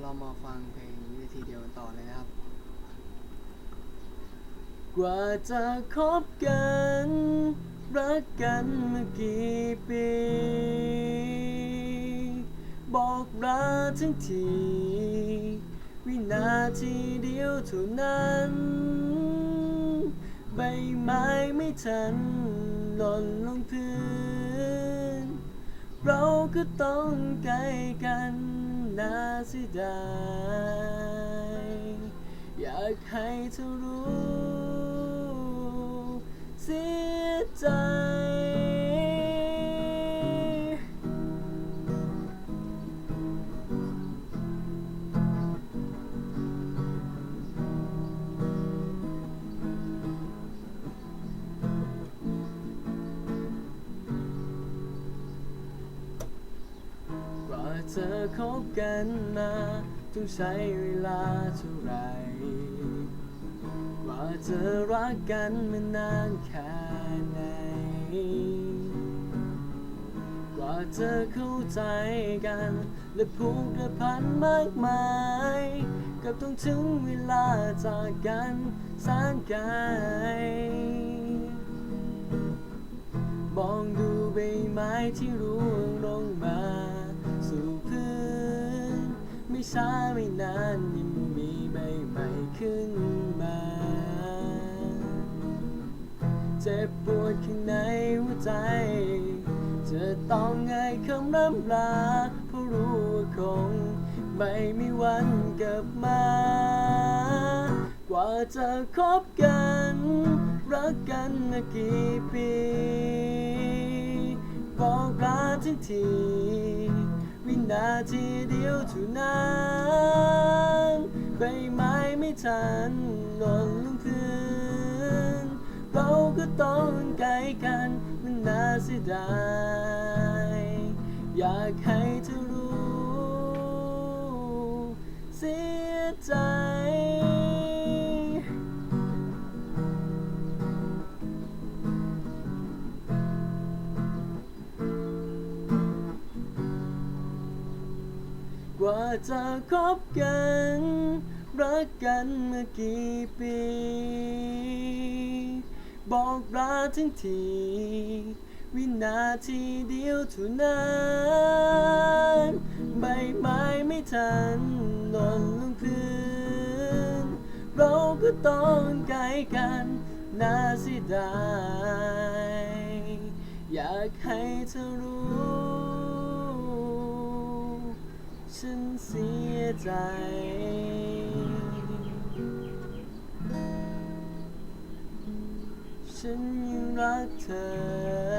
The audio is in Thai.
เรามาฟังเพลงนี้ในทีเดียวกันต่อเลยนะครับ กว่าจะคบกัน รักกันมากี่ปี บอกรักทั้งที วินาทีเดียวเท่านั้น ใบไม้ไม่ทันหล่นลงพื้น เราก็ต้องใกลกัน น่าเสียดายอยากให้เธอรู้ กว่าจะคบกันมาต้องใช้เวลาเท่าไหรกว่าจะรักกันมานานแค่ไหนกว่าจะเข้าใจกัน และผูกและพันมากมายกับต้องถึงเวลาจากกันแสนไกลมองดูใบไม้ที่ร่ ไม่ช้าไม่นานยังมีใบใหม่ขึ้นมา เจ็บปวดข้างในหัวใจ จะต้องไงคำน้ำลาเพราะรู้ว่าคงไม่มีวันกลับมา กว่าจะคบกัน รักกันมากี่ปี บอกรักทั้งที นาทีเดียวเท่านั้นใบไม้ไม่ทันนอนลงพื้นเราก็ต้องไกลกันมันน่าเสียดายอยากให้เธอรู้ เสียใจ ว่าจะคบกัน รักกันเมากี่ปี บอกรักทั้งที วินาทีเดียวเท่านั้นใบไม้ไม่ทันหล่นลงพื้นเราก็ต้องไกลกันน่าเสียดายอยากให้เธอรู้ ฉันเสียใจ ฉันยังรักเธอ